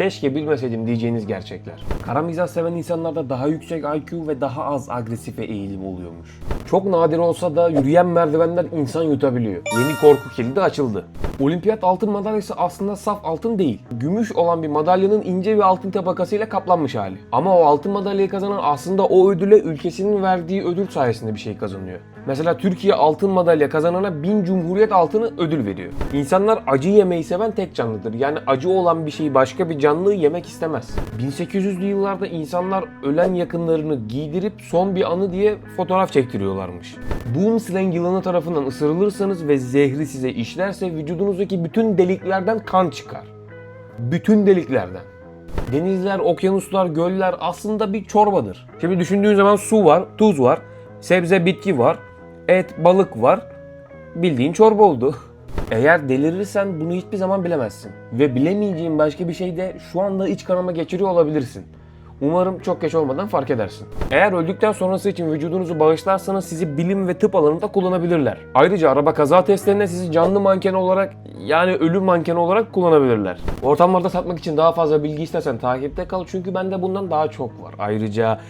keşke bilmeseydim diyeceğiniz gerçekler. Kara mizah seven insanlarda daha yüksek IQ ve daha az agresife eğilim oluyormuş. Çok nadir olsa da yürüyen merdivenler insan yutabiliyor. Yeni korku kilidi açıldı. Olimpiyat altın madalyası aslında saf altın değil. Gümüş olan bir madalyanın ince bir altın tabakasıyla kaplanmış hali. Ama o altın madalyayı kazanan aslında o ödüle ülkesinin verdiği ödül sayesinde bir şey kazanıyor. Mesela Türkiye altın madalya kazanana 1000 Cumhuriyet altını ödül veriyor. İnsanlar acı yemeyi seven tek canlıdır. Yani acı olan bir şeyi başka bir canlı yemek istemez. 1800'lü yıllarda insanlar ölen yakınlarını giydirip son bir anı diye fotoğraf çektiriyorlarmış. Boomslang yılanı tarafından ısırılırsanız ve zehri size işlerse vücudunuzdaki bütün deliklerden kan çıkar. Bütün deliklerden. Denizler, okyanuslar, göller aslında bir çorbadır. Şimdi düşündüğün zaman su var, tuz var, sebze, bitki var, et, balık var. Bildiğin çorba oldu. Eğer delirirsen bunu hiçbir zaman bilemezsin. Ve bilemeyeceğin başka bir şey de şu anda iç kanama geçiriyor olabilirsin. Umarım çok geç olmadan fark edersin. Eğer öldükten sonrası için vücudunuzu bağışlarsanız sizi bilim ve tıp alanında kullanabilirler. Ayrıca araba kaza testlerinde sizi canlı manken olarak yani ölü manken olarak kullanabilirler. Ortamlarda satmak için daha fazla bilgi istersen takipte kal çünkü bende bundan daha çok var. Ayrıca